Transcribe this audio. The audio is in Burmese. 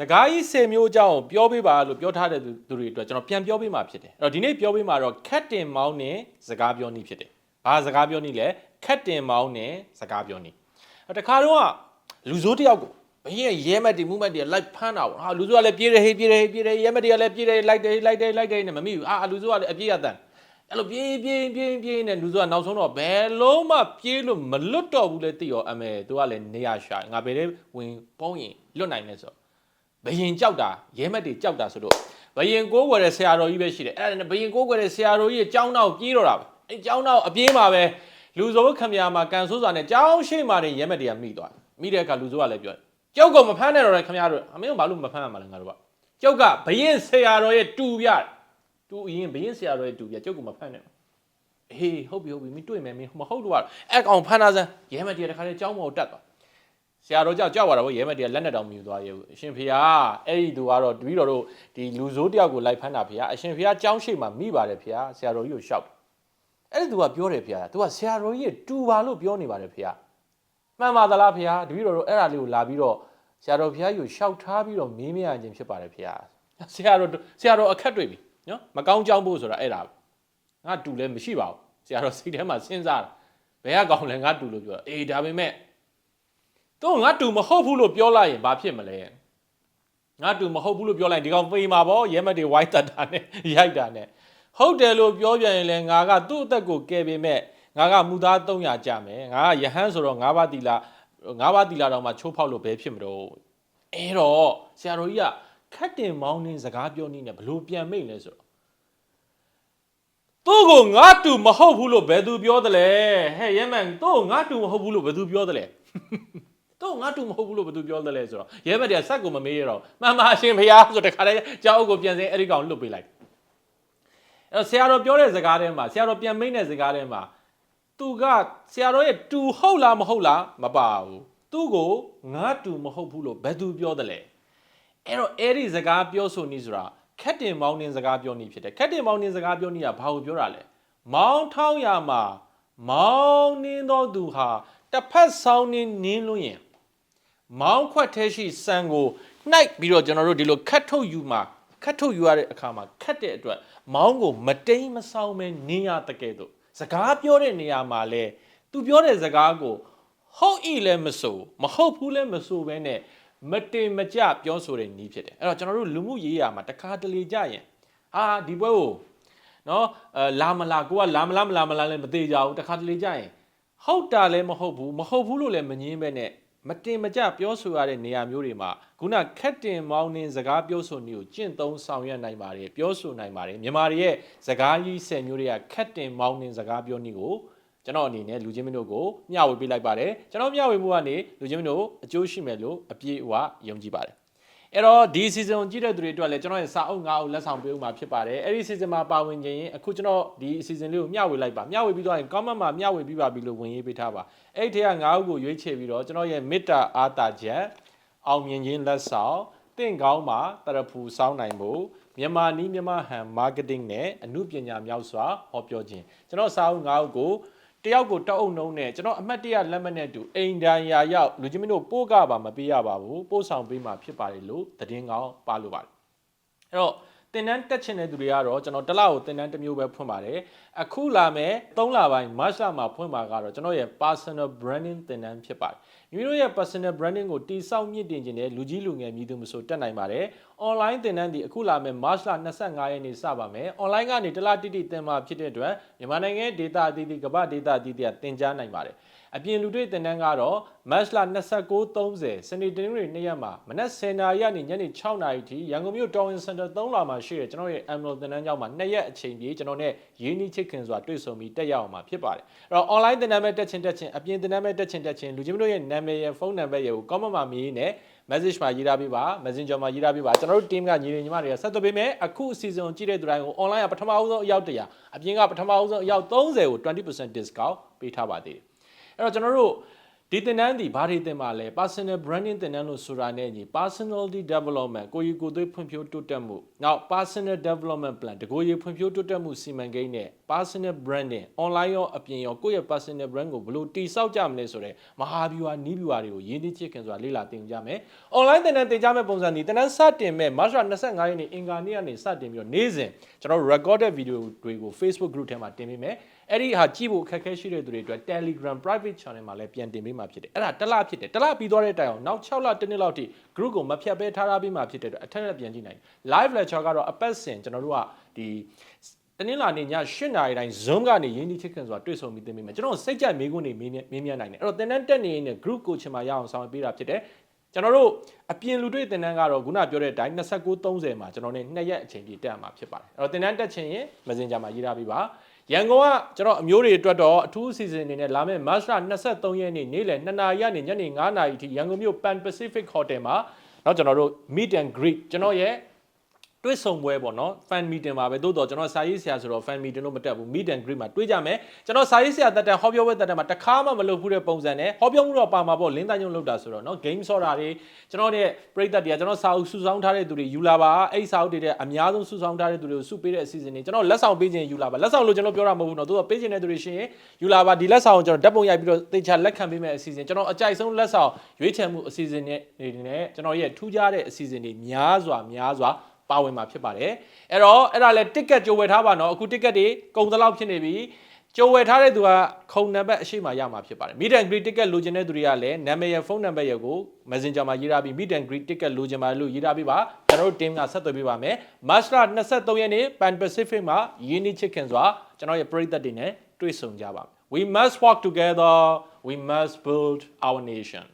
စကားကြီး10မျိုးအကြောင်းကိုပြောပေးပါလို့ပြောထားတဲ့သူသူတွေအတွက်ကျွန်တော်ပြန်ပြောပေးမှာဖြစ်တယ်အဲ့တော့ဒီနေ့ပြောပေးမှာတော့ခက်တင်မောင်းနဲ့စကားပြောနည်းဖြစ်တယ်ဘာစကားပြောနည်းလဲခက်တင်မောင်းနဲ့စကားပြောနည်းအဲ့တခါတော့ကလူဆိုးတစ်ယောက်ကိုဘရင်ရဲမက်တီမူမက်တီလိုက်ဖမ်းတာပေါ့ဟာလူဆိုးကလည်းပြေးတယ်ဟေးပြေးတယ်ဟေးပြေးတယ်ရဲမက်တီကလည်းပြေးတယ်လိုက်တယ်လိုက်တယ်လိုက်တယ်နဲ့မမိဘူးအာလူဆိုးကလည်းအပြေးရတန်အဲ့လိုပြေးပြေးပြေးပြေးနဲ့လူဆိုးကနောက်ဆုံးတော့ဘယ်လုံးမှပြေးလို့မလွတ်တော့ဘူးလေသိရောအမေသူကလည်းနေရရှာငါဘယ်လဲဝင်ပေါင်းရင်လွတ်နိုင်လဲဆို ဘယင်ကြောက်တာရဲမက်တွေကြောက်တာဆိုတော့ဘယင်ကိုးကွယ်တဲ့ဆရာတော်ကြီးပဲရှိတယ်အဲ့ဒါနဲ့ဘယင်ကိုးကွယ်တဲ့ဆရာတော်ကြီးရဲ့ကျောင်းနောက်ပြေးတော့တာပဲအဲ့ကျောင်းနောက်အပြေးမှာပဲလူစိုးခမရမှာကန်ဆိုးစွာနဲ့ကျောင်းရှိမှနေရဲမက်တွေကမိသွားတယ်မိတဲ့အခါလူစိုးကလည်းပြောတယ်ကျောက်ကမဖမ်းနဲ့တော့လေခမရတို့အမင်းကဘာလို့မဖမ်းရမှာလဲငါတို့ကကျောက်ကဘယင်ဆရာတော်ရဲ့တူပြတယ်တူအရင်ဘယင်ဆရာတော်ရဲ့တူပြကျောက်ကမဖမ်းနဲ့ဟေးဟုတ်ပြီဟုတ်ပြီမင်းတွေ့မယ်မင်းမဟုတ်တော့အဲ့ကောင်ဖမ်းတာစမ်းရဲမက်တွေကတခါလေကျောင်းပေါ်တက်သွား ဆရာတော်ကြောက်ကြောက်သွားတာဗောရဲမက်တည်းလက်နဲ့တောင်မြူသွားရုပ်အရှင်ဖေဟာအဲ့ဒီသူကတော့တပည့်တော်တို့ဒီလူဆိုးတယောက်ကိုလိုက်ဖမ်းတာဖေဟာအရှင်ဖေဟာကြောင်းရှိမှမိပါတယ်ဖေဟာဆရာတော်ကြီးကိုရှောက်အဲ့ဒီသူကပြောတယ်ဖေဟာသူကဆရာတော်ကြီးရဲ့တူပါလို့ပြောနေပါတယ်ဖေဟာမှန်ပါသလားဖေဟာတပည့်တော်တို့အဲ့ဒါလေးကိုလာပြီးတော့ဆရာတော်ဖေဟာကြီးကိုရှောက်ထားပြီးတော့မေးမြန်းခြင်းဖြစ်ပါတယ်ဖေဟာဆရာတော်ဆရာတော်အခက်တွေ့ပြီနော်မကောင်းကြောင်းဖို့ဆိုတာအဲ့ဒါငါတူလည်းမရှိပါဘူးဆရာတော်စိတ်ထဲမှာစဉ်းစားတာဘယ်ကကောင်းလဲငါတူလို့ပြောတာအေးဒါပေမဲ့ တော့ငါတူမဟုတ်ဘူးလို့ပြောလိုက်ရင်ဘာဖြစ်မလဲငါတူမဟုတ်ဘူးလို့ပြောလိုက်ရင်ဒီကောင်ပေမှာပေါ့ရဲမက်တွေဝိုင်းတတ်တာနဲ့ရိုက်တာနဲ့ဟုတ်တယ်လို့ပြောပြန်ရင်လည်းငါကသူ့အသက်ကိုကယ်ပေမဲ့ငါကမူသား300ကြမယ်ငါကယဟန်ဆိုတော့ငါးပါးတီလာငါးပါးတီလာတော့မှချိုးဖောက်လို့ဘယ်ဖြစ်မလို့အဲ့တော့ဆရာတော်ကြီးကခတ်တင်မောင်းနှင်းစကားပြောနည်းနဲ့ဘလို့ပြန်မိတ်လဲဆိုတော့သူ့ကိုငါတူမဟုတ်ဘူးလို့ဘယ်သူပြောတယ်လဲဟဲ့ရဲမန်သူ့ကိုငါတူမဟုတ်ဘူးလို့ဘယ်သူပြောတယ်လဲ တော့ငါတူမဟုတ်ဘူးလို့ဘယ်သူပြောတယ်လဲဆိုတော့ရဲဘက်တည်းဆက်ကိုမမေးရတော့မှန်ပါရှင်ဖျားဆိုတခါတည်းကြောက်အုပ်ကိုပြန်စင်းအဲ့ဒီကောင်လွတ်ပေးလိုက်အဲ့တော့ဆရာတော်ပြောတဲ့စကားထဲမှာဆရာတော်ပြန်မိတ်တဲ့စကားထဲမှာသူကဆရာတော်ရဲ့တူဟုတ်လားမဟုတ်လားမပါဘူးသူ့ကိုငါတူမဟုတ်ဘူးလို့ဘယ်သူပြောတယ်လဲအဲ့တော့အဲ့ဒီစကားပြောဆိုနေဆိုတာခက်တင်မောင်းနှင်းစကားပြောနေဖြစ်တယ်ခက်တင်မောင်းနှင်းစကားပြောနေကဘာကိုပြောတာလဲမောင်းထောင်းရမှာမောင်းနှင်းသောသူဟာတစ်ဖက်ဆောင်းနှင်းနင်းလို့ရင် မောင်းခွက်ထဲရှိစံကိုနှိုက်ပြီးတော့ကျွန်တော်တို့ဒီလိုခတ်ထုတ်ယူမှာခတ်ထုတ်ယူရတဲ့အခါမှာခတ်တဲ့အတွက်မောင်းကိုမတိမ်မဆောင်ပဲနင်းရတကယ်တော့စကားပြောတဲ့နေရာမှာလဲသူပြောတဲ့စကားကိုဟုတ်ဤလည်းမဆိုမဟုတ်ဘူးလည်းမဆိုပဲနဲ့မတင်မကြပြောဆိုတဲ့နည်းဖြစ်တယ်အဲ့တော့ကျွန်တော်တို့လူမှုရေးရာမှာတခါတလေကြရင်ဟာဒီပွဲကိုနော်အဲလာမလာကိုကလာမလာမလာမလာလည်းမသေးကြဘူးတခါတလေကြရင်ဟုတ်တာလည်းမဟုတ်ဘူးမဟုတ်ဘူးလို့လည်းမငင်းပဲနဲ့ မတင်မကြပြောဆိုရတဲ့နေရာမျိုးတွေမှာခုနခက်တင်မောင်းနှင်းစကားပြောဆိုနေကိုကျင့်သုံးဆောင်ရွက်နိုင်ပါတယ်ပြောဆိုနိုင်ပါတယ်မြန်မာတွေရဲ့စကားကြီးဆယ်မျိုးတွေကခက်တင်မောင်းနှင်းစကားပြောနည်းကိုကျွန်တော်အနေနဲ့လူချင်းမင်းတို့ကိုမျှဝေပေးလိုက်ပါတယ်ကျွန်တော်မျှဝေမှုကနေလူချင်းမင်းတို့အကျိုးရှိမယ်လို့အပြည့်အဝယုံကြည်ပါတယ် အဲ့တော့ဒီ season ကြည့်တဲ့သူတွေအတွက်လည်းကျွန်တော်ရဲ့စာအုပ်၅အုပ်လက်ဆောင်ပေးဦးမှာဖြစ်ပါတယ်အဲ့ဒီ season မှာပါဝင်ခြင်းရင်အခုကျွန်တော်ဒီ season လေးကိုမျှဝေလိုက်ပါမျှဝေပြီးတော့ရင် comment မှာမျှဝေပြီးပါပြီလို့ဝင်ရေးပေးထားပါအဲ့ဒီထဲက၅အုပ်ကိုရွေးချယ်ပြီးတော့ကျွန်တော်ရဲ့မေတ္တာအားတာချက်အောင်မြင်ခြင်းလက်ဆောင်တင့်ကောင်းမှာတရဖူစောင်းနိုင်မှုမြန်မာနီးမြန်မာဟန် marketing နဲ့အမှုပညာမြောက်စွာဟောပြောခြင်းကျွန်တော်စာအုပ်၅အုပ်ကို တယောက်ကိုတောက်အုပ်နှုံးနဲ့ကျွန်တော်အမှတ်တရလက်မှတ်နဲ့အတူအိမ်တန်ရာရောက်လူချင်းမင်းတို့ပို့ကပါမပေးရပါဘူးပို့ဆောင်ပေးမှာဖြစ်ပါတယ်လို့သတင်းကောင်းပါလို့ပါတယ်အဲ့တော့ တင်တန်းတက်ချင်တဲ့သူတွေကတော့ကျွန်တော်တစ်လကိုတင်တန်းတစ်မျိုးပဲဖွင့်ပါတယ်အခုလာမယ်3လပိုင်း March လမှာဖွင့်မှာကတော့ကျွန်တော်ရဲ့ personal branding တင်တန်းဖြစ်ပါတယ်မိမိတို့ရဲ့ personal branding ကိုတိစောက်မြင့်တင်ခြင်းနဲ့လူကြီးလူငယ်မြည်သူမဆိုတက်နိုင်ပါတယ် online တင်တန်းဒီအခုလာမယ် March လ25ရက်နေ့စပါမယ် online ကနေတစ်လတိတိတင်မှာဖြစ်တဲ့အတွက်မြန်မာနိုင်ငံ data အသီးသီးကမ္ဘာ data အသီးသီးကတင်ကြားနိုင်ပါတယ် အပြင်လူတွေတင်တန်းကတော့ March လ29-30စနေတနင်္ဂနွေနေ့ရက်မှာမနက်10:00နာရီကနေညနေ6:00နာရီထိရန်ကုန်မြို့ Town Center 3လာမှာရှိတဲ့ကျွန်တော်ရဲ့ Emerald တင်တန်းကျောင်းမှာ2ရက်အချိန်ပြည့်ကျွန်တော်နဲ့ရင်းနှီးချစ်ခင်စွာတွေ့ဆုံပြီးတက်ရောက်အောင်မှာဖြစ်ပါတယ်အဲ့တော့ online တင်တန်းမဲ့တက်ချင်းတက်ချင်းအပြင်တင်တန်းမဲ့တက်ချင်းတက်ချင်းလူချင်းတို့ရဲ့နာမည်ရဲ့ဖုန်းနံပါတ်ရဲ့ကို comment မှာမြည်နဲ့ message မှာရေးထားပေးပါ messenger မှာရေးထားပေးပါကျွန်တော်တို့ team ကညီတွေညီမတွေကဆက်သွယ်ပေးမယ်အခုအစီအစဉ်ကိုကြည့်တဲ့သူတိုင်းကို online ကပထမဆုံးအယောက်100အပြင်ကပထမဆုံးအယောက်30ကို20% discount ပေးထားပါသေးတယ် အဲ့တော့ကျွန်တော်တို့ ဒီသင်တန်းဒီဘာတွေသင်ပါလဲ personal branding သင်တန်းလို့ဆိုတာနဲ့ညီ personality development ကိုယ်ရည်ကိုယ်သွေးဖွံ့ဖြိုးတိုးတက်မှုနောက် personal development plan တကိုယ်ရည်ဖွံ့ဖြိုးတိုးတက်မှုစီမံကိန်းနဲ့ personal branding online ရောအပြင်ရောကိုယ့်ရဲ့ personal brand ကိုဘယ်လိုတည်ဆောက်ကြမလဲဆိုတဲ့မဟာဗျူဟာနီးဗျူဟာတွေကိုရင်းနှီးချစ်ခင်စွာလေ့လာသင်ကြမယ် online သင်တန်းသင်ကြမယ့်ပုံစံဒီသင်တန်းစတင်မဲ့ March 25ရက်နေ့အင်္ဂါနေ့ကနေစတင်ပြီးတော့နေ့စဉ်ကျွန်တော်တို့ recorded video တွေကို Facebook group ထဲမှာတင်ပေးမယ်အဲ့ဒီဟာကြည့်ဖို့အခက်အခဲရှိတဲ့သူတွေအတွက် Telegram private channel မှာလည်းပြန်တင်ပေးမှာဖြစ်တယ်အဲ့ဒါတစ်လဖြစ်တယ်တစ်လပြီးသွားတဲ့တိုင်အောင်နောက်6လတစ်နှစ်လောက်ထိ group ကိုမဖြတ်ဘဲထားထားပြီးမှဖြစ်တဲ့အတွက်အထက်ထပ်ပြန်ကြည့်နိုင်တယ် live lecture ကတော့အပတ်စဉ်ကျွန်တော်တို့ကဒီတနင်္လာနေ့ည8နာရီတိုင်း Zoom ကနေရင်းနှီးချစ်ခင်စွာတွေ့ဆုံပြီးသင်ပေးမယ်ကျွန်တော်စိတ်ကြိုက်မေးခွန်းတွေမေးမြန်းမေးမြန်းနိုင်တယ်အဲ့တော့သင်တန်းတက်နေရင် group coaching မှာရအောင်ဆောင်ရွက်ပေးတာဖြစ်တယ်ကျွန်တော်တို့အပြင်လူတွေ့သင်တန်းကတော့ခုနပြောတဲ့အတိုင်း29 30မှာကျွန်တော်နေ2ရက်အချိန်ပြည့်တက်ရမှာဖြစ်ပါတယ်အဲ့တော့သင်တန်းတက်ချင်ရင် Messenger မှာရေးထားပြီးပါ ရန်ကုန်ကကျွန်တော်အမျိုးတွေအတွက်တော့အထူးအစီအစဉ်အနေနဲ့လာမယ့်မတ်လ23ရက်နေ့နေ့လယ်2နာရီကနေညနေ9နာရီထိရန်ကုန်မြို့ Pan Pacific Hotel မှာတော့ကျွန်တော်တို့ Meet and Greet ကျွန်တော်ရဲ့ တွေ့ဆုံပွဲပေါ့နော် fan meeting ပါပဲတိုးတော့ကျွန်တော်စာရေးဆရာဆိုတော့ fan meeting လို့မတက်ဘူး meet and greet မှာတွေ့ကြမယ်ကျွန်တော်စာရေးဆရာတက်တဲ့ဟောပြောပွဲတက်တဲ့မှာတစ်ခါမှမလုပ်ဘူးတဲ့ပုံစံနဲ့ဟောပြောမှုတော့ပါမှာပေါ့လင်းသားညုံလောက်တာဆိုတော့နော် game ဆော့တာတွေကျွန်တော်ရဲ့ပြိသက်တွေကကျွန်တော်စာအုပ်စုဆောင်းထားတဲ့သူတွေယူလာပါအဲ့စာအုပ်တွေတဲ့အများဆုံးစုဆောင်းထားတဲ့သူတွေကိုစုပေးတဲ့အစီအစဉ်တွေကျွန်တော်လက်ဆောင်ပေးခြင်းယူလာပါလက်ဆောင်လို့ကျွန်တော်ပြောတာမဟုတ်ဘူးနော်တိုးတော့ပေးခြင်းတဲ့သူတွေရှင်ရင်ယူလာပါဒီလက်ဆောင်ကိုကျွန်တော်ဓာတ်ပုံရိုက်ပြီးတော့သေချာလက်ခံပေးမယ့်အစီအစဉ်ကျွန်တော်အကြိုက်ဆုံးလက်ဆောင်ရွေးချယ်မှုအစီအစဉ်တွေနဲ့ကျွန်တော်ရဲ့ထူးခြားတဲ့အစီအစဉ်တွေများစွာများစွာ ပါဝင်မှာဖြစ်ပါတယ်အဲ့တော့အဲ့ဒါလဲ ticket ကြိုဝယ်ထားပါနော်အခု ticket တွေကုန်သလောက်ဖြစ်နေပြီကြိုဝယ်ထားတဲ့သူကခုံနံပါတ်အရှိမရမှာဖြစ်ပါတယ် meet and greet ticket လိုချင်တဲ့သူတွေကလည်းနာမည်ရဖုန်းနံပါတ်ရကို messenger မှာရေးထားပြီး meet and greet ticket လိုချင်ပါလို့ရေးထားပြီးပါကျွန်တော်တို့ team ကဆက်သွယ်ပေးပါမယ် March 23ရက်နေ့ Pan Pacific မှာရင်းနှီးချစ်ခင်စွာကျွန်တော်ရဲ့ပရိသတ်တွေနဲ့တွေ့ဆုံကြပါမယ် we must work together we must build our nation